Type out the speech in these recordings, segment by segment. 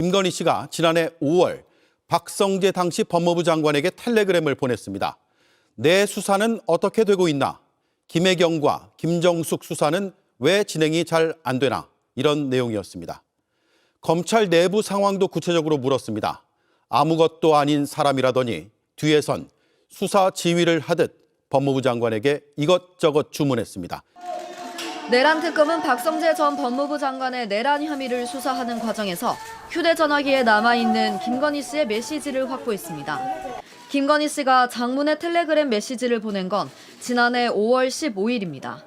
김건희 씨가 지난해 5월 박성재 당시 법무부 장관에게 텔레그램을 보냈습니다. 내 수사는 어떻게 되고 있나? 김혜경과 김정숙 수사는 왜 진행이 잘 안 되나? 이런 내용이었습니다. 검찰 내부 상황도 구체적으로 물었습니다. 아무것도 아닌 사람이라더니 뒤에선 수사 지휘를 하듯 법무부 장관에게 이것저것 주문했습니다. 내란 특검은 박성재 전 법무부 장관의 내란 혐의를 수사하는 과정에서 휴대전화기에 남아있는 김건희 씨의 메시지를 확보했습니다. 김건희 씨가 장문의 텔레그램 메시지를 보낸 건 지난해 5월 15일입니다.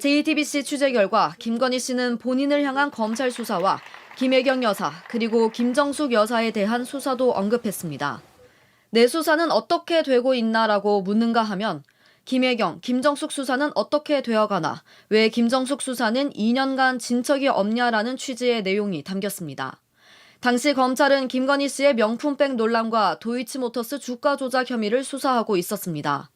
JTBC 취재 결과 김건희 씨는 본인을 향한 검찰 수사와 김혜경 여사 그리고 김정숙 여사에 대한 수사도 언급했습니다. 내 수사는 어떻게 되고 있나라고 묻는가 하면 김혜경, 김정숙 수사는 어떻게 되어가나, 왜 김정숙 수사는 2년간 진척이 없냐라는 취지의 내용이 담겼습니다. 당시 검찰은 김건희 씨의 명품백 논란과 도이치모터스 주가 조작 혐의를 수사하고 있었습니다.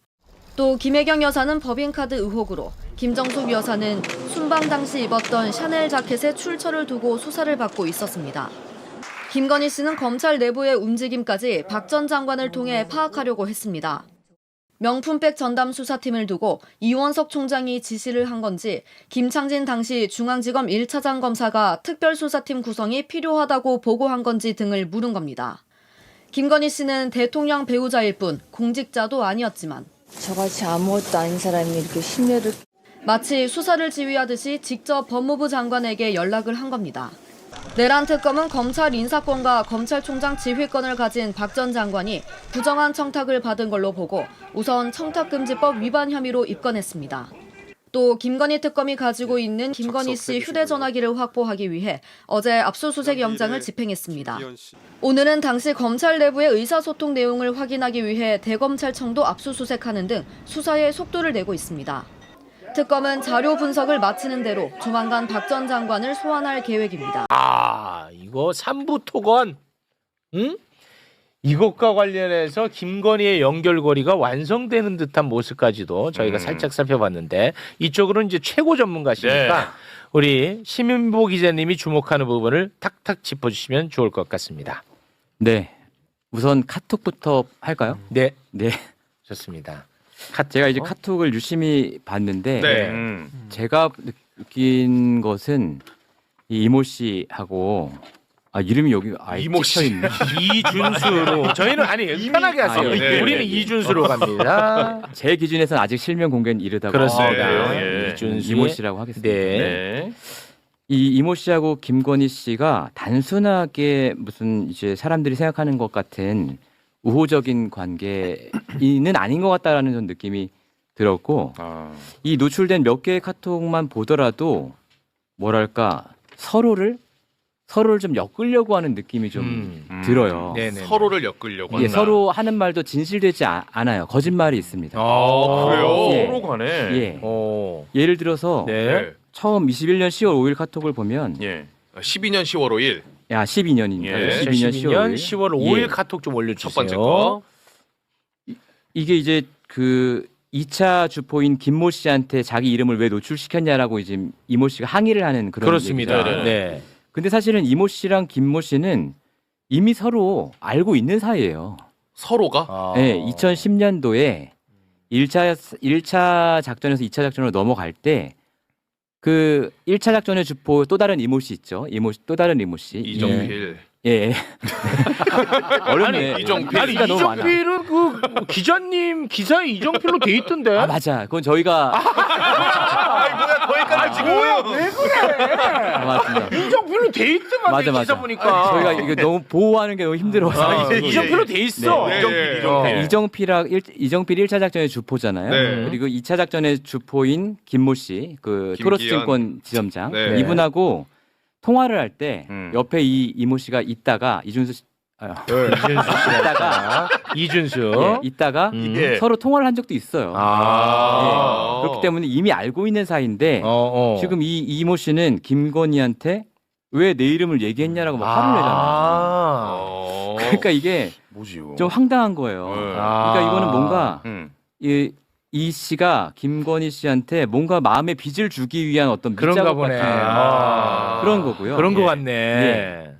또 김혜경 여사는 법인카드 의혹으로, 김정숙 여사는 순방 당시 입었던 샤넬 자켓의 출처를 두고 수사를 받고 있었습니다. 김건희 씨는 검찰 내부의 움직임까지 박 전 장관을 통해 파악하려고 했습니다. 명품백 전담 수사팀을 두고 이원석 총장이 지시를 한 건지 김창진 당시 중앙지검 1차장 검사가 특별수사팀 구성이 필요하다고 보고한 건지 등을 물은 겁니다. 김건희 씨는 대통령 배우자일 뿐 공직자도 아니었지만 저같이 아무것도 아닌 사람이 이렇게 심려를 마치 수사를 지휘하듯이 직접 법무부 장관에게 연락을 한 겁니다. 내란 특검은 검찰 인사권과 검찰총장 지휘권을 가진 박 전 장관이 부정한 청탁을 받은 걸로 보고 우선 청탁금지법 위반 혐의로 입건했습니다. 또 김건희 특검이 가지고 있는 김건희 씨 휴대전화기를 확보하기 위해 어제 압수수색 영장을 집행했습니다. 오늘은 당시 검찰 내부의 의사소통 내용을 확인하기 위해 대검찰청도 압수수색하는 등 수사에 속도를 내고 있습니다. 특검은 자료 분석을 마치는 대로 조만간 박 전 장관을 소환할 계획입니다. 아, 이거 삼부 토건. 응? 이것과 관련해서 김건희의 연결고리가 완성되는 듯한 모습까지도 저희가 음. 살짝 살펴봤는데 이쪽으로는 이제 최고 전문가시니까 네. 우리 시민보 기자님이 주목하는 부분을 탁탁 짚어주시면 좋을 것 같습니다. 네. 우선 카톡부터 할까요? 네, 네. 좋습니다. 제가 이제 카톡을 유심히 봤는데 네. 음. 제가 느낀 것은 이 이모 씨하고 아 이름이 여기 아 이모 씨. 있네. 이준수로 저희는 아니 편하게 하세요. 아, 네, 우리는 네. 이준수로 갑니다. 제 기준에서는 아직 실명 공개는 이르다고 그렇습니다. 아, 그래요? 예. 이준수의- 이모 씨라고 하겠습니다. 네. 네. 이 이모 씨하고 김건희 씨가 단순하게 무슨 이제 사람들이 생각하는 것 같은 우호적인 관계는 아닌 것 같다라는 전 느낌이 들었고 아. 이 노출된 몇 개의 카톡만 보더라도 뭐랄까 서로를 서로를 좀 엮으려고 하는 느낌이 좀 음. 들어요. 네네. 서로를 엮으려고 예, 한다. 서로 하는 말도 진실되지 아- 않아요. 거짓말이 있습니다. 아, 그래요? 예. 서로 가네. 예. 오. 예를 들어서 네. 예. 처음 21년 10월 5일 카톡을 보면 예. 12년 10월 5일 야 12년이니까 예. 12년 10월 5일 10월 5일 예. 카톡 좀 올려주세요. 첫 번째 거. 이게 이제 그 2차 주포인 김모 씨한테 자기 이름을 왜 노출시켰냐라고 이제 이모 씨가 항의를 하는 그런 그렇습니다. 얘기죠. 네. 근데 사실은 이모 씨랑 김모 씨는 이미 서로 알고 있는 사이예요. 서로가 아. 네, 2010년도에 1차 1차 작전에서 2차 작전으로 넘어갈 때 그 1차 작전의 주포 또 다른 이모 씨 있죠. 이모 씨, 또 다른 이모 씨. 이정필. 예. 예. 어렵네. 아니, 이정필. 아니 나이가 너무 많아. 이정필은 그 기자님 기사에 이정필로 돼 있던데. 아 맞아. 그건 저희가 아이 뭐야 거기까지 지금 뭐야? 왜 그래? 아, 맞습니다. 이정필로 돼 있더만 맞아, 기사 맞아. 보니까. 저희가 이거 너무 보호하는 게 너무 힘들어서 아, 예, 이정필로 돼 있어. 네. 이정필, 어. 이정필. 이정필하 일, 이정필 1차 작전의 주포잖아요. 네. 그리고 2차 작전의 주포인 김모 씨, 그 김기현. 토로스증권 지점장 네. 이분하고 통화를 할 때 음. 옆에 이 이모 씨가 있다가 이준수 씨 아, 이준수 있다가 이준수. 예, 있다가 음. 예. 서로 통화를 한 적도 있어요. 아. 예. 그렇기 때문에 이미 알고 있는 사이인데 어, 어. 지금 이 이모 씨는 김건희한테 왜 내 이름을 얘기했냐라고 막 화를 내잖아 요. 아. 어. 그러니까 이게 뭐지 이거? 좀 황당한 거예요. 네. 그러니까 이거는 뭔가 음. 이, 이 씨가 김건희 씨한테 뭔가 마음의 빚을 주기 위한 어떤 그런가 밑작업 보네. 같은 아. 그런 거고요. 그런 거 예. 같네. 예.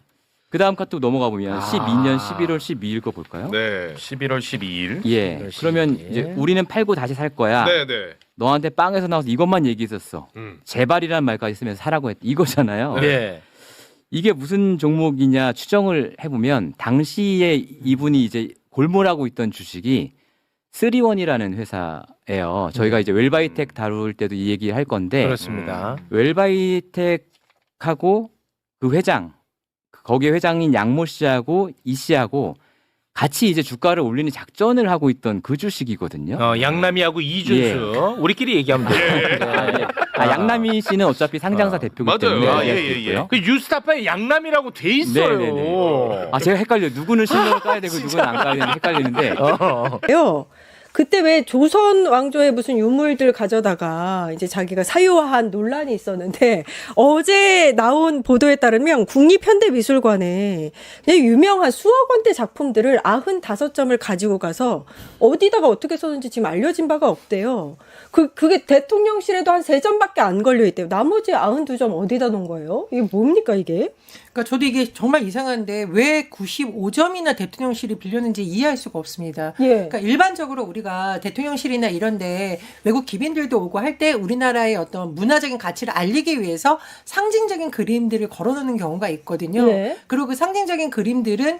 그 다음 카톡 넘어가 보면 아. 12년 11월 12일 거 볼까요? 네. 11월 12일. 예. 11월 그러면 12일. 이제 우리는 팔고 다시 살 거야. 네, 네. 너한테 빵에서 나와서 이것만 얘기했었어. 음. 제발이라는 말까지 쓰면서 사라고 했 이거잖아요. 네. 이게 무슨 종목이냐 추정을 해보면 당시에 이분이 이제 골몰하고 있던 주식이 쓰리원이라는 회사예요. 저희가 이제 웰바이텍 다룰 때도 이 얘기 할 건데 그렇습니다. 웰바이텍하고 그 회장 거기에 회장인 양모 씨하고 이 씨하고 같이 이제 주가를 올리는 작전을 하고 있던 그 주식이거든요. 어, 양남이하고 이준수 우리끼리 얘기하면 돼요. 아, 예. 아, 양남희 씨는 어차피 상장사 아, 대표기 맞아요. 때문에 아, 예, 수 예, 예. 그 뉴스타파에 양남이라고 돼 있어요. 네네네. 아 제가 헷갈려. 요 누구는 신경을 까야 되고 누구는 안 까야 되는 헷갈리는데 어. 요. 그때 왜 조선 왕조의 무슨 유물들 가져다가 이제 자기가 사유화한 논란이 있었는데 어제 나온 보도에 따르면 국립현대미술관에 유명한 수억 원대 작품들을 95점을 가지고 가서 어디다가 어떻게 썼는지 지금 알려진 바가 없대요. 그, 그게 대통령실에도 한 3점밖에 안 걸려 있대요. 나머지 92점 어디다 놓은 거예요? 이게 뭡니까, 이게? 그러니까 저도 이게 정말 이상한데 왜 95점이나 대통령실이 빌렸는지 이해할 수가 없습니다. 예. 그러니까 일반적으로 우리가 대통령실이나 이런데 외국 기빈들도 오고 할 때 우리나라의 어떤 문화적인 가치를 알리기 위해서 상징적인 그림들을 걸어놓는 경우가 있거든요. 예. 그리고 그 상징적인 그림들은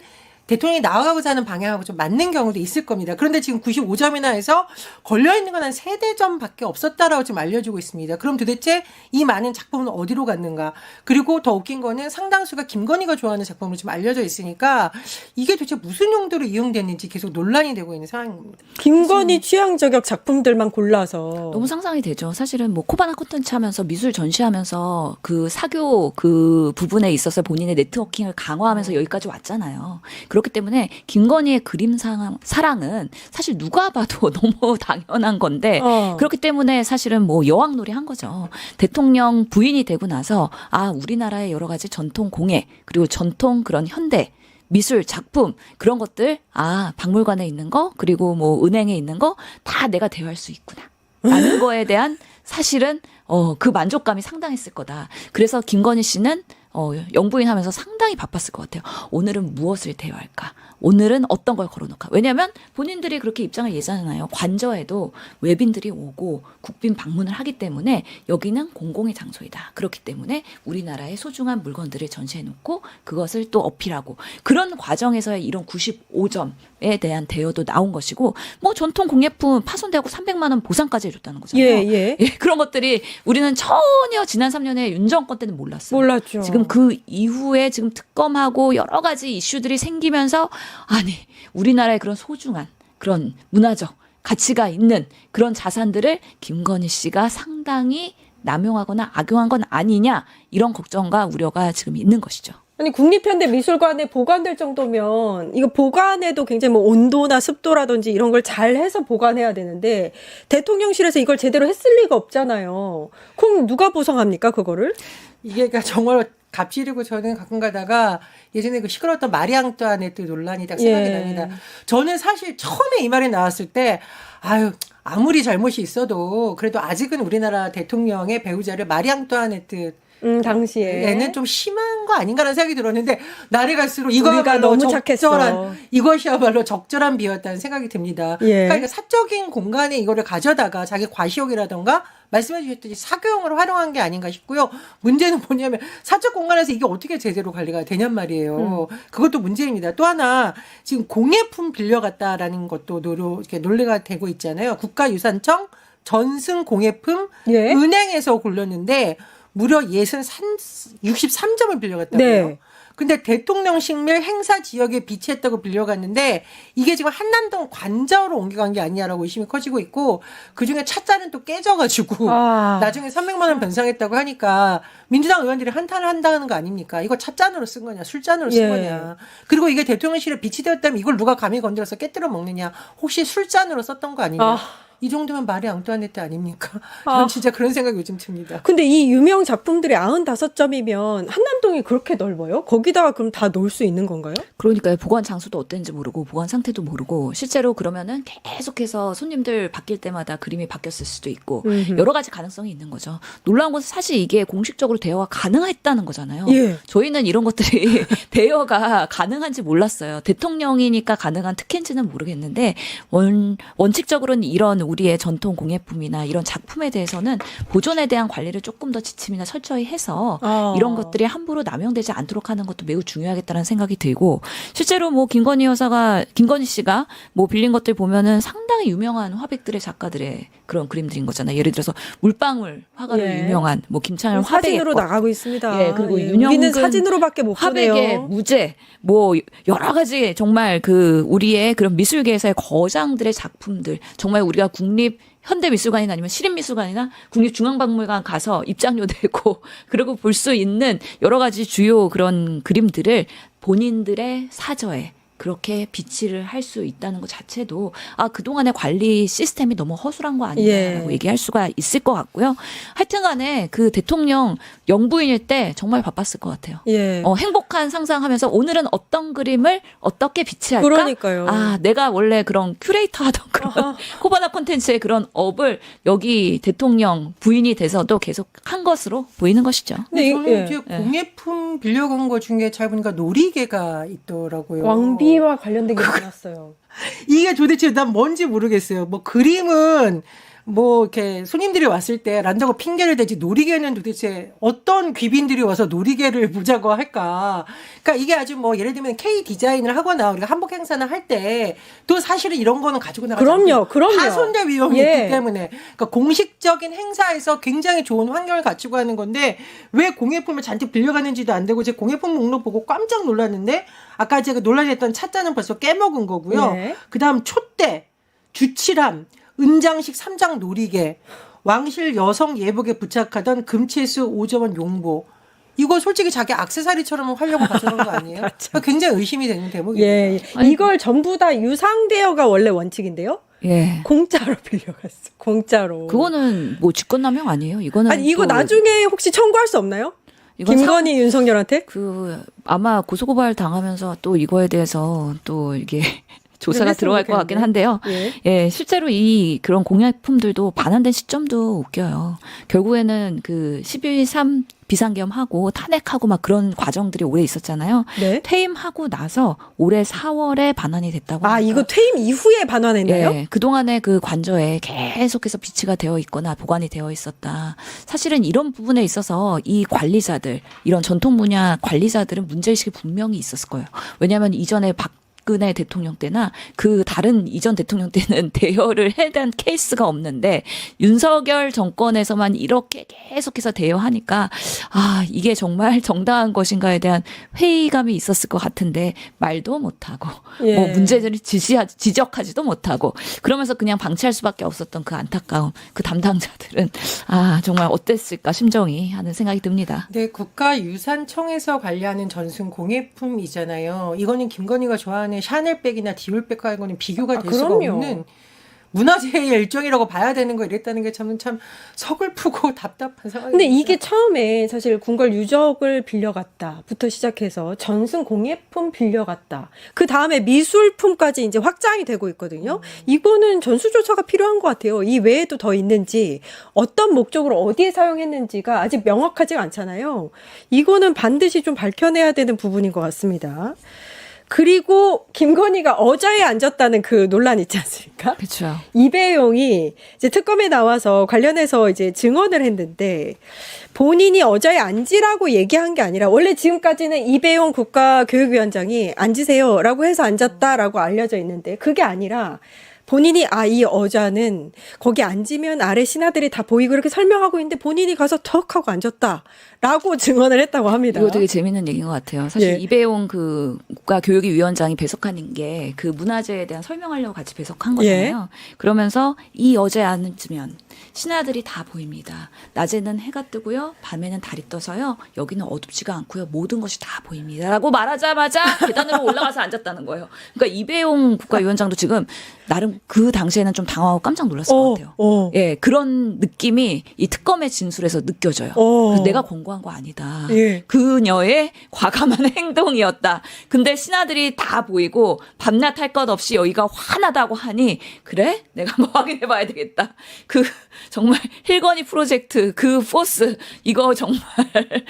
대통령이 나아가고자 하는 방향하고 좀 맞는 경우도 있을 겁니다. 그런데 지금 95점이나 해서 걸려있는 건 한 세대 점 밖에 없었다라고 지금 알려주고 있습니다. 그럼 도대체 이 많은 작품은 어디로 갔는가? 그리고 더 웃긴 거는 상당수가 김건희가 좋아하는 작품으로 지금 알려져 있으니까 이게 도대체 무슨 용도로 이용됐는지 계속 논란이 되고 있는 상황입니다. 김건희 취향 저격 작품들만 골라서. 너무 상상이 되죠. 사실은 뭐 코바나 콘텐츠 하면서 미술 전시하면서 그 사교 그 부분에 있어서 본인의 네트워킹을 강화하면서 여기까지 왔잖아요. 그 렇기 때문에 김건희의 그림 상, 사랑은 사실 누가 봐도 너무 당연한 건데 어. 그렇기 때문에 사실은 뭐 여왕놀이 한 거죠. 대통령 부인이 되고 나서 아 우리나라의 여러 가지 전통 공예 그리고 전통 그런 현대 미술 작품 그런 것들 아 박물관에 있는 거 그리고 뭐 은행에 있는 거 다 내가 대여할 수 있구나. 라는 거에 대한 사실은 어 그 만족감이 상당했을 거다. 그래서 김건희 씨는 어 영부인 하면서 상당히 바빴을 것 같아요. 오늘은 무엇을 대여할까? 오늘은 어떤 걸 걸어놓을까? 왜냐하면 본인들이 그렇게 입장을 예잖아요. 관저에도 외빈들이 오고 국빈 방문을 하기 때문에 여기는 공공의 장소이다. 그렇기 때문에 우리나라의 소중한 물건들을 전시해놓고 그것을 또 어필하고 그런 과정에서의 이런 95점에 대한 대여도 나온 것이고 뭐 전통 공예품 파손되고 300만 원 보상까지 해줬다는 거잖아요. 예, 예. 예, 그런 것들이 우리는 전혀 지난 3년에 윤 정권 때는 몰랐어요. 몰랐죠. 지금 그 이후에 지금 특검하고 여러 가지 이슈들이 생기면서 아니 우리나라의 그런 소중한 그런 문화적 가치가 있는 그런 자산들을 김건희 씨가 상당히 남용하거나 악용한 건 아니냐 이런 걱정과 우려가 지금 있는 것이죠. 아니 국립현대미술관에 보관될 정도면 이거 보관에도 굉장히 뭐 온도나 습도라든지 이런 걸 잘 해서 보관해야 되는데 대통령실에서 이걸 제대로 했을 리가 없잖아요. 그럼 누가 보상합니까 그거를? 이게 그러니까 정말 갑질이고 저는 가끔 가다가 예전에 그 시끄러웠던 마리앙뚜아네트 논란이 딱 생각이 예. 납니다. 저는 사실 처음에 이 말이 나왔을 때 아유 아무리 잘못이 있어도 그래도 아직은 우리나라 대통령의 배우자를 마리앙뚜아네트 음 당시에 얘는 좀 심한 거 아닌가라는 생각이 들었는데 날이 갈수록 이거야말로 너무 착했어. 적절한 이것이야말로 적절한 비였다는 생각이 듭니다. 예. 그러니까 사적인 공간에 이거를 가져다가 자기 과시욕이라던가 말씀해 주셨듯이 사교용으로 활용한 게 아닌가 싶고요. 문제는 뭐냐면 사적 공간에서 이게 어떻게 제대로 관리가 되냔 말이에요. 그것도 문제입니다. 또 하나 지금 공예품 빌려갔다라는 것도 노로 이렇게 논리가 되고 있잖아요. 국가유산청 전승 공예품 예. 은행에서 골랐는데 무려 63, 63점을 빌려갔다고요. 네. 근데 대통령실 및 행사 지역에 비치했다고 빌려갔는데 이게 지금 한남동 관저로 옮겨간 게 아니냐라고 의심이 커지고 있고 그중에 차자는 또 깨져가지고 아. 나중에 300만 원 변상했다고 하니까 민주당 의원들이 한탄을 한다는 거 아닙니까? 이거 찻잔으로 쓴 거냐, 술잔으로 쓴 예. 거냐. 그리고 이게 대통령실에 비치되었다면 이걸 누가 감히 건드려서 깨뜨려 먹느냐. 혹시 술잔으로 썼던 거 아니냐. 아. 이 정도면 말이 앙뚜아네트 아닙니까? 아. 저는 진짜 그런 생각이 요즘 듭니다. 근데 이 유명 작품들이 95점이면 한남동이 그렇게 넓어요? 거기다가 그럼 다 놓을 수 있는 건가요? 그러니까 보관 장소도 어땠는지 모르고 보관 상태도 모르고 실제로 그러면은 계속해서 손님들 바뀔 때마다 그림이 바뀌었을 수도 있고 음흠. 여러 가지 가능성이 있는 거죠. 놀라운 것은 사실 이게 공식적으로 대여가 가능했다는 거잖아요. 예. 저희는 이런 것들이 대여가 가능한지 몰랐어요. 대통령이니까 가능한 특혜인지는 모르겠는데 원 원칙적으로는 이런 우리의 전통 공예품이나 이런 작품에 대해서는 보존에 대한 관리를 조금 더 지침이나 철저히 해서 아. 이런 것들이 함부로 남용되지 않도록 하는 것도 매우 중요하겠다는 생각이 들고 실제로 뭐 김건희 여사가 김건희 씨가 뭐 빌린 것들 보면은 상당히 유명한 화백들의 작가들의 그런 그림들인 거잖아요. 예를 들어서 물방울 화가로 예. 유명한 뭐 김창현 화백의 사진으로 것. 나가고 있습니다. 예, 그리고 예, 윤영근 사진으로밖에 못 화백의 보네요. 무제 뭐 여러 가지 정말 그 우리의 그런 미술계에서의 거장들의 작품들 정말 우리가 국립 현대미술관이나 아니면 시립미술관이나 국립중앙박물관 가서 입장료 내고 그리고 볼 수 있는 여러 가지 주요 그런 그림들을 본인들의 사저에 그렇게 비치를 할 수 있다는 것 자체도 아 그동안의 관리 시스템이 너무 허술한 거 아니냐라고 예. 얘기할 수가 있을 것 같고요. 하여튼간에 그 대통령 영부인일 때 정말 바빴을 것 같아요. 예. 어, 행복한 상상하면서 오늘은 어떤 그림을 어떻게 비치할까? 그러니까요. 아, 내가 원래 그런 큐레이터 하던 그런. 코바나 콘텐츠의 그런 업을 여기 대통령 부인이 돼서도 계속 한 것으로 보이는 것이죠. 근데 이- 저는 예. 이제 예. 공예품 빌려간 거 중에 잘 보니까 놀이개가 있더라고요. 왕비 와 관련된 게 많았어요. 이게 도대체 난 뭔지 모르겠어요. 뭐 그림은 뭐 이렇게 손님들이 왔을 때 란다고 핑계를 대지 놀이개는 도대체 어떤 귀빈들이 와서 놀이개를 보자고 할까? 그러니까 이게 아주 뭐 예를 들면 K 디자인을 하거나 우리가 한복 행사나 할 때 또 사실은 이런 거는 가지고 나가지 그럼요, 그럼요. 파손될 위험이 예. 있기 때문에 그러니까 공식적인 행사에서 굉장히 좋은 환경을 갖추고 하는 건데 왜 공예품을 잔뜩 빌려가는지도 안 되고 제 공예품 목록 보고 깜짝 놀랐는데 아까 제가 논란했던 차자는 벌써 깨먹은 거고요. 네. 그다음 촛대, 주칠함, 은장식 삼장 놀이개, 왕실 여성 예복에 부착하던 금채수 5점 원 용보. 이거 솔직히 자기 악세사리처럼 하려고 가져간 거 아니에요? 그러니까 굉장히 의심이 되는 대목이에요. 예, 예. 이걸 전부 다 유상 대여가 원래 원칙인데요. 예. 공짜로 빌려갔어. 공짜로. 그거는 뭐 직권남용 아니에요. 이거는 아니 이거 또 나중에 혹시 청구할 수 없나요? 이건 김건희 윤석열한테? 그 아마 고소고발 당하면서 또 이거에 대해서 또 이게 조사가 했으면 들어갈 것 같긴. 한데요. 예. 예, 실제로 이 그런 공약품들도 반환된 시점도 웃겨요. 결국에는 그 12.3 비상계엄하고 탄핵하고 막 그런 과정들이 오래 있었잖아요. 네. 퇴임하고 나서 올해 4월에 반환이 됐다고. 아 합니다. 이거 퇴임 이후에 반환했나요? 예, 그동안에 그 관저에 계속해서 비치가 되어 있거나 보관이 되어 있었다. 사실은 이런 부분에 있어서 이 관리자들, 이런 전통 분야 관리자들은 문제의식이 분명히 있었을 거예요. 왜냐하면 이전에 박 박근혜 대통령 때나 그 다른 이전 대통령 때는 대여를 해댄 케이스가 없는데 윤석열 정권에서만 이렇게 계속해서 대여하니까 아 이게 정말 정당한 것인가에 대한 회의감이 있었을 것 같은데 말도 못하고 예. 뭐 문제들을 지시하, 지적하지도 못하고 그러면서 그냥 방치할 수밖에 없었던 그 안타까움 그 담당자들은 아 정말 어땠을까 심정이 하는 생각이 듭니다. 네, 국가유산청에서 관리하는 전승 공예품이잖아요. 이거는 김건희가 좋아하는 샤넬백이나 디올백하고는 비교가 아, 될 수가 그럼요. 없는 문화재의 일종이라고 봐야 되는 거 이랬다는 게 참, 참 서글프고 답답한 상황이 근데 이게 처음에 사실 궁궐 유적을 빌려갔다부터 시작해서 전승 공예품 빌려갔다. 그 다음에 미술품까지 이제 확장이 되고 있거든요. 이거는 전수조사가 필요한 것 같아요. 이 외에도 더 있는지 어떤 목적으로 어디에 사용했는지가 아직 명확하지가 않잖아요. 이거는 반드시 좀 밝혀내야 되는 부분인 것 같습니다. 그리고 김건희가 어자에 앉았다는 그 논란 있지 않습니까? 그렇죠. 이배용이 이제 특검에 나와서 관련해서 이제 증언을 했는데 본인이 어자에 앉으라고 얘기한 게 아니라 원래 지금까지는 이배용 국가교육위원장이 앉으세요라고 해서 앉았다라고 알려져 있는데 그게 아니라 본인이 아 이 어자는 거기 앉으면 아래 신하들이 다 보이고 이렇게 설명하고 있는데 본인이 가서 턱 하고 앉았다라고 증언을 했다고 합니다. 이거 되게 재밌는 얘기인 것 같아요. 사실 예. 이배용 그 국가교육위 위원장이 배석하는 게 그 문화재에 대한 설명하려고 같이 배석한 거잖아요. 그러면서 이 어제 앉으면 신하들이 다 보입니다. 낮에는 해가 뜨고요. 밤에는 달이 떠서요. 여기는 어둡지가 않고요. 모든 것이 다 보입니다. 라고 말하자마자 계단으로 올라가서 앉았다는 거예요. 그러니까 이배용 국가위원장도 지금 나름 그 당시에는 좀 당황하고 깜짝 놀랐을 것 같아요. 어. 예, 그런 느낌이 이 특검의 진술에서 느껴져요. 어. 내가 권고한 거 아니다. 예. 그녀의 과감한 행동이었다. 근데 신하들이 다 보이고 밤낮 할 것 없이 여기가 환하다고 하니 그래? 내가 한번 확인해 봐야 되겠다. 그 정말 힐거니 프로젝트 그 포스 이거 정말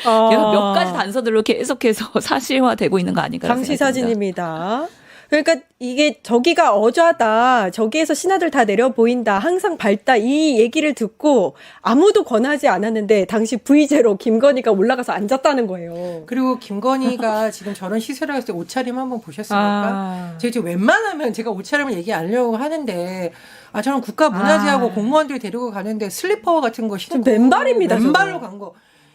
아. 몇 가지 단서들로 계속해서 사실화되고 있는 거 아닌가 당시 사진입니다. 그러니까 이게 저기가 어좌다. 저기에서 신하들 다 내려 보인다. 항상 밝다. 이 얘기를 듣고 아무도 권하지 않았는데 당시 V제로 김건희가 올라가서 앉았다는 거예요. 그리고 김건희가 지금 저런 시세를 했을 때 옷차림 한번 보셨습니까? 아. 제가 지금 웬만하면 제가 옷차림을 얘기 안 하려고 하는데 아 저는 국가 문화재하고 아. 공무원들 데리고 가는데 슬리퍼 같은 거 신고 맨발입니다, 맨발로 저거. 간 거.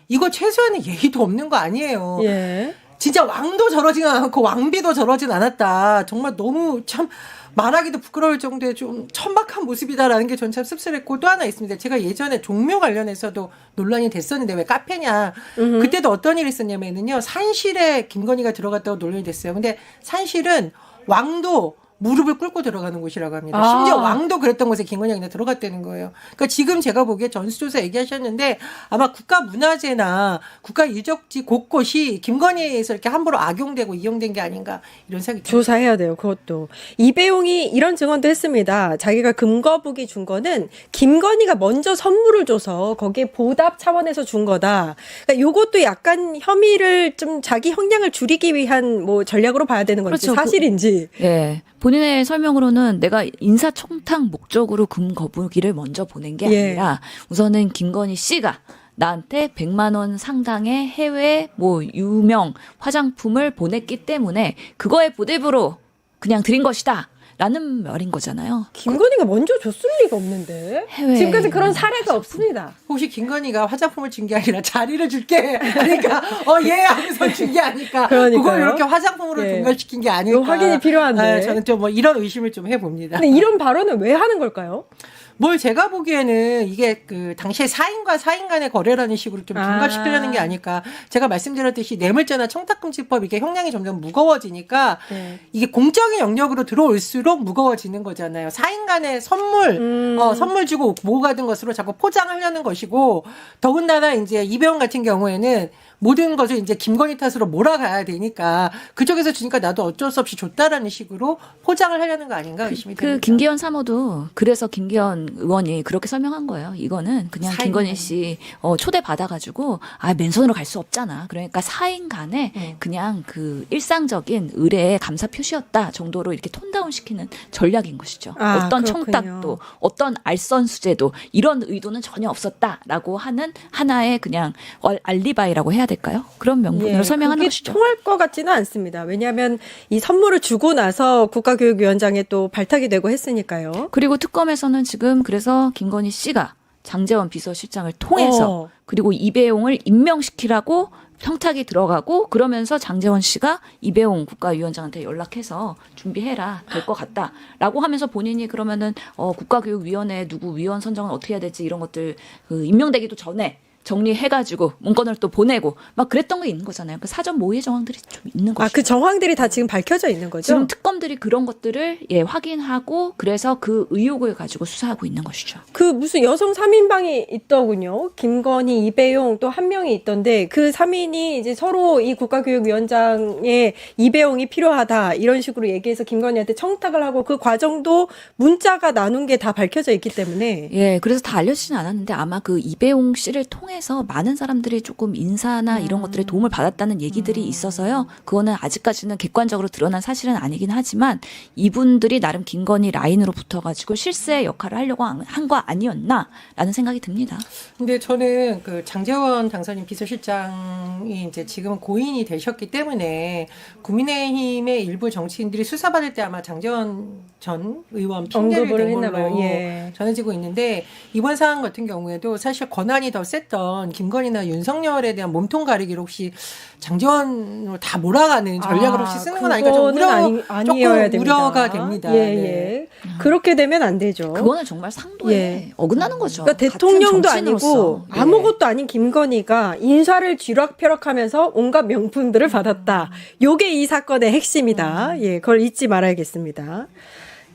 이거 최소한의 예의도 없는 거 아니에요. 예. 진짜 왕도 저러진 않고 왕비도 저러진 않았다. 정말 너무 참 말하기도 부끄러울 정도의 좀 천박한 모습이다라는 게 전 참 씁쓸했고 또 하나 있습니다. 제가 예전에 종묘 관련해서도 논란이 됐었는데 왜 카페냐. 음흠. 그때도 어떤 일이 있었냐면은요. 산실에 김건희가 들어갔다고 논란이 됐어요. 근데 산실은 왕도 무릎을 꿇고 들어가는 곳이라고 합니다. 아. 심지어 왕도 그랬던 곳에 김건희가 들어갔다는 거예요. 그러니까 지금 제가 보기에 전수조사 얘기하셨는데 아마 국가 문화재나 국가 유적지 곳곳이 김건희에 의해서 이렇게 함부로 악용되고 이용된 게 아닌가 이런 생각이 듭니다. 조사해야 돼요. 그것도 이배용이 이런 증언도 했습니다. 자기가 금거북이 준 거는 김건희가 먼저 선물을 줘서 거기에 보답 차원에서 준 거다. 그러니까 요것도 약간 혐의를 좀 자기 형량을 줄이기 위한 뭐 전략으로 봐야 되는 건지 그렇죠. 사실인지. 예. 본인의 설명으로는 내가 인사청탁 목적으로 금거북이를 먼저 보낸 게 예. 아니라 우선은 김건희 씨가 나한테 100만 원 상당의 해외 뭐 유명 화장품을 보냈기 때문에 그거에 보답으로 그냥 드린 것이다. 라는 말인 거잖아요. 김건희가 먼저 줬을 리가 없는데 해외 지금까지 그런 사례가 없습니다. 혹시 김건희가 화장품을 준 게 아니라 자리를 줄게. 그러니까 어예 하면서 준 게 아닐까. 그러니까요. 그걸 이렇게 화장품으로 예. 종결시킨 게 아닐까. 요 확인이 필요한데. 아, 저는 좀 뭐 이런 의심을 좀 해봅니다. 근데 이런 발언은 왜 하는 걸까요? 뭘 제가 보기에는 이게 그 당시에 사인과 사인 간의 거래라는 식으로 좀 아. 중갑시키려는 게 아닐까. 제가 말씀드렸듯이 뇌물죄나 청탁금지법 이게 형량이 점점 무거워지니까 네. 이게 공적인 영역으로 들어올수록 무거워지는 거잖아요. 사인 간의 선물, 음. 어, 선물 주고 모 가든 것으로 자꾸 포장하려는 것이고 더군다나 이제 이배원 같은 경우에는 모든 것을 이제 김건희 탓으로 몰아가야 되니까 그쪽에서 주니까 나도 어쩔 수 없이 줬다라는 식으로 포장을 하려는 거 아닌가 의심이 그 듭니다. 김기현 사모도 그래서 김기현 의원이 그렇게 설명한 거예요. 이거는 그냥 김건희. 씨 어, 초대 받아가지고 아 맨손으로 갈 수 없잖아. 그러니까 사인 간에 음. 그냥 그 일상적인 의뢰의 감사 표시였다 정도로 이렇게 톤다운 시키는 전략인 것이죠. 아, 어떤 그렇군요. 청탁도 어떤 알선 수재도 이런 의도는 전혀 없었다라고 하는 하나의 그냥 얼- 알리바이라고 해야 될까요? 그런 명분으로 예, 설명하는 것이죠. 통할 것 같지는 않습니다. 왜냐하면 이 선물을 주고 나서 국가교육위원장에 또 발탁이 되고 했으니까요. 그리고 특검에서는 지금 그래서 김건희 씨가 장재원 비서실장을 통해서 어. 그리고 이배용을 임명시키라고 청탁이 들어가고 그러면서 장재원 씨가 이배용 국가위원장한테 연락해서 준비해라 될 것 같다라고 하면서 본인이 그러면은 어 국가교육위원회 누구 위원 선정은 어떻게 해야 될지 이런 것들 그 임명되기도 전에 정리해가지고 문건을 또 보내고 막 그랬던 게 있는 거잖아요. 그 사전 모의 정황들이 좀 있는 거죠. 아, 그 정황들이 다 지금 밝혀져 있는 거죠? 지금 특검들이 그런 것들을 예 확인하고 그래서 그 의혹을 가지고 수사하고 있는 것이죠. 그 무슨 여성 3인방이 있더군요. 김건희, 이배용 또 한 명이 있던데 그 3인이 이제 서로 이 국가교육위원장의 이배용이 필요하다 이런 식으로 얘기해서 김건희한테 청탁을 하고 그 과정도 문자가 나눈 게 다 밝혀져 있기 때문에 예, 그래서 다 알려지진 않았는데 아마 그 이배용 씨를 통해 서 많은 사람들이 조금 인사나 이런 것들에 도움을 받았다는 얘기들이 있어서요. 그거는 아직까지는 객관적으로 드러난 사실은 아니긴 하지만 이분들이 나름 김건희 라인으로 붙어가지고 실세 역할을 하려고 한 거 아니었나라는 생각이 듭니다. 근데 저는 그 장재원 당선인 비서실장이 이제 지금 고인이 되셨기 때문에 국민의힘의 일부 정치인들이 수사받을 때 아마 장재원 전 의원 핑계를 언급을 댄 했나 걸로 봐요. 예. 전해지고 있는데 이번 사안 같은 경우에도 사실 권한이 더 셌던 했던 김건희나 윤석열에 대한 몸통 가리기를 혹시 장재원으로 다 몰아가는 전략을 혹시 쓰는 건 아닌가 좀 우려, 아니, 아니어야 조금 됩니다. 우려가 됩니다. 예, 네. 예. 그렇게 되면 안 되죠. 그거는 정말 상도에 예. 어긋나는 거죠. 그러니까 대통령도. 아니고 예. 아무것도 아닌 김건희가 인사를 쥐락펴락하면서 온갖 명품들을 받았다. 요게 이 사건의 핵심이다. 예, 그걸 잊지 말아야겠습니다.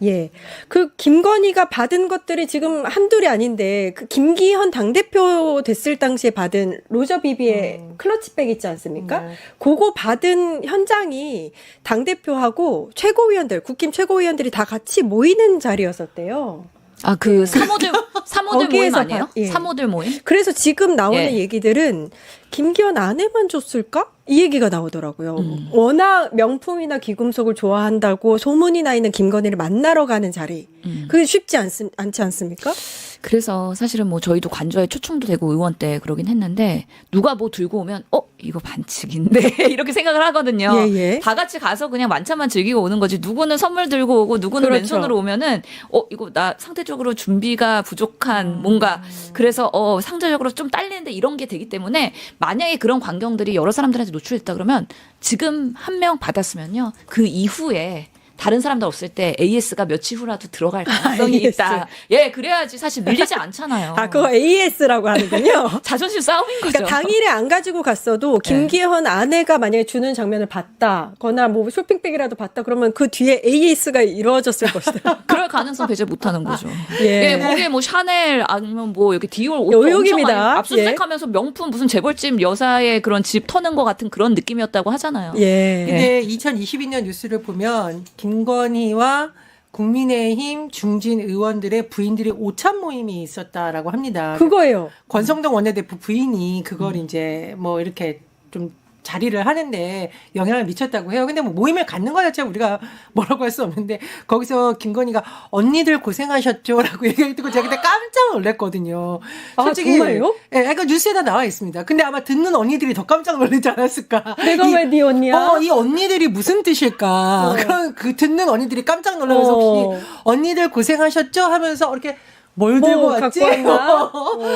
예. 그 김건희가 받은 것들이 지금 한둘이 아닌데 그 김기현 당대표 됐을 당시에 받은 로저 비비의 클러치백 있지 않습니까? 네. 그거 받은 현장이 당대표하고 최고위원들, 국힘 최고위원들이 다 같이 모이는 자리였었대요. 아, 그 사모들 사모들 모임 아니에요? 봐- 예. 사모들 모임? 그래서 지금 나오는 예. 얘기들은 김기현 아내만 줬을까? 이 얘기가 나오더라고요. 음. 워낙 명품이나 귀금속을 좋아한다고 소문이 나 있는 김건희를 만나러 가는 자리. 음. 그게 쉽지 않, 않지 않습니까? 그래서 사실은 뭐 저희도 관저에 초청도 되고 의원 때 그러긴 했는데 누가 뭐 들고 오면 어 이거 반칙인데 이렇게 생각을 하거든요. 예, 예. 다 같이 가서 그냥 만찬만 즐기고 오는 거지. 누구는 선물 들고 오고 누구는 그렇죠. 왼손으로 오면은 어 이거 나 상대적으로 준비가 음. 부족한 뭔가 그래서 어 상대적으로 좀 딸리는데 이런 게 되기 때문에 만약에 그런 광경들이 여러 사람들한테 노출됐다 그러면 지금 한 명 받았으면요. 그 이후에 다른 사람들 없을 때 AS가 며칠 후라도 들어갈 가능성이 AS. 있다. 예, 그래야지 사실 밀리지 않잖아요. 아, 그거 AS라고 하는군요. 자존심 싸움인 거죠. 그러니까 당일에 안 가지고 갔어도 김기현 아내가 만약에 주는 장면을 봤다거나 뭐 쇼핑백이라도 봤다 그러면 그 뒤에 AS가 이루어졌을 것이다. 그럴 가능성 배제 못 하는 거죠. 예. 예, 거기에 뭐 샤넬 아니면 뭐 이렇게 디올. 엄청 많이 압수수색하면서 명품 무슨 재벌집 여사의 그런 집 터는 것 같은 그런 느낌이었다고 하잖아요. 예. 근데 2022년 뉴스를 보면 김건희와 국민의힘 중진 의원들의 부인들의 오찬 모임이 있었다라고 합니다. 그거예요. 권성동 원내대표 부인이 그걸 이제 뭐 이렇게 좀 자리를 하는데 영향을 미쳤다고 해요. 근데 뭐 모임을 갖는 거 자체가 우리가 뭐라고 할 수 없는데 거기서 김건희가 언니들 고생하셨죠라고 얘기를 듣고 제가 그때 깜짝 놀랐거든요. 아, 정말요? 예, 약간 뉴스에다 나와 있습니다. 근데 아마 듣는 언니들이 더 깜짝 놀라지 않았을까. 내가 이- 왜네 언니야? 어, 이 언니들이 무슨 뜻일까? 어. 그런 그 듣는 언니들이 깜짝 놀라면서 어. 혹시 언니들 고생하셨죠? 하면서 이렇게 뭘 뭐 들고 갖고 왔지? 왔나?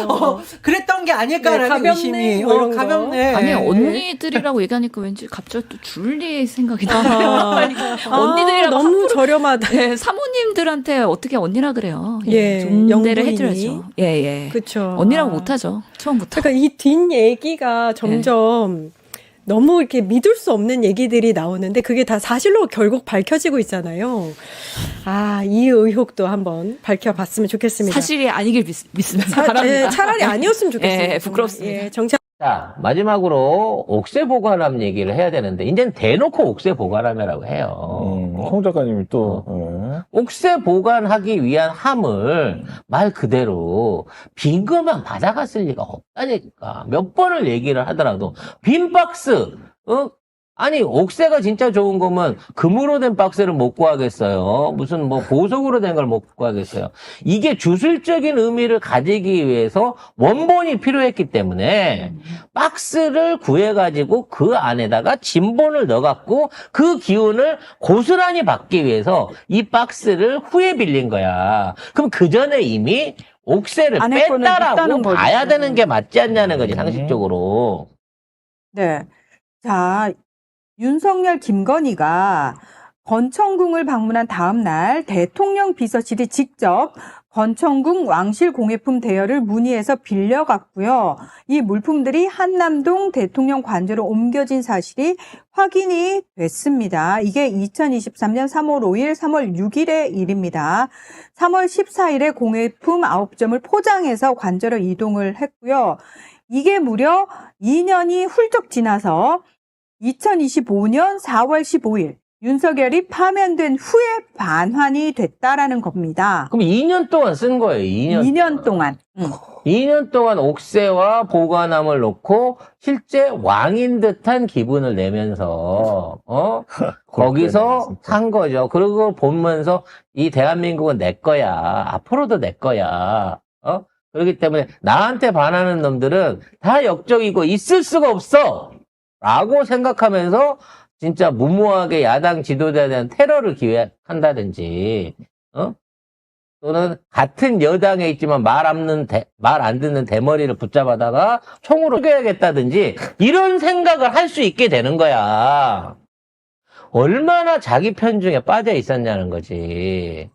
어, 그랬던 게 아닐까라는 네, 의심이. 뭐 어, 이런 거. 가볍네. 아니 언니들이라고 얘기하니까 왠지 갑자기 또 줄리 생각이 나요. 아, 언니들이라고 너무 함부로 저렴하다. 예, 사모님들한테 어떻게 언니라 그래요? 예, 존대를 영부인이. 해줘야죠. 예, 예. 그쵸. 언니라고 아. 못하죠. 처음부터. 그러니까 이 뒷 얘기가 점점 너무 이렇게 믿을 수 없는 얘기들이 나오는데 그게 다 사실로 결국 밝혀지고 있잖아요. 아, 이 의혹도 한번 밝혀봤으면 좋겠습니다. 사실이 아니길 믿, 믿으면 사- 바랍니다. 예, 차라리 아니었으면 좋겠습니다. 예. 부끄럽습니다. 예, 정치 자, 마지막으로 옥새 보관함 얘기를 해야 되는데, 이젠 대놓고 옥새 보관함이라고 해요. 음, 송 작가님이 또 예. 옥새 보관하기 위한 함을 말 그대로 빈 것만 받아갔을 리가 없다니까. 몇 번을 얘기를 하더라도, 빈 박스, 어? 아니, 옥새가 진짜 좋은 거면 금으로 된 박스를 못 구하겠어요. 무슨 뭐 보석으로 된 걸 못 구하겠어요. 이게 주술적인 의미를 가지기 위해서 원본이 필요했기 때문에 박스를 구해 가지고 그 안에다가 진본을 넣어 갖고 그 기운을 고스란히 받기 위해서 이 박스를 후에 빌린 거야. 그럼 그 전에 이미 옥새를 뺐다라고. 봐야 되는 게 맞지 않냐는 거지, 상식적으로. 네. 자, 윤석열, 김건희가 건천궁을 방문한 다음 날 대통령 비서실이 직접 건천궁 왕실 공예품 대여를 문의해서 빌려갔고요. 이 물품들이 한남동 대통령 관저로 옮겨진 사실이 확인이 됐습니다. 이게 2023년 3월 5일, 3월 6일의 일입니다. 3월 14일에 공예품 9점을 포장해서 관저로 이동을 했고요. 이게 무려 2년이 훌쩍 지나서 2025년 4월 15일 윤석열이 파면된 후에 반환이 됐다라는 겁니다. 그럼 2년 동안 쓴 거예요, 2년. 2년 동안. 응. 2년 동안 옥새와 보관함을 놓고 실제 왕인 듯한 기분을 내면서 어 거기서. 한 거죠. 그리고 보면서 이 대한민국은 내 거야. 앞으로도 내 거야. 어 그렇기 때문에 나한테 반하는 놈들은 다 역적이고 있을 수가 없어. 라고 생각하면서 진짜 무모하게 야당 지도자에 대한 테러를 기획한다든지 어 또는 같은 여당에 있지만 말 없는 말 안 듣는 대머리를 붙잡아다가 총으로 죽여야겠다든지 이런 생각을 할 수 있게 되는 거야. 얼마나 자기 편중에 빠져 있었냐는 거지.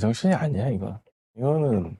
정신이 아니야 이거. 이거는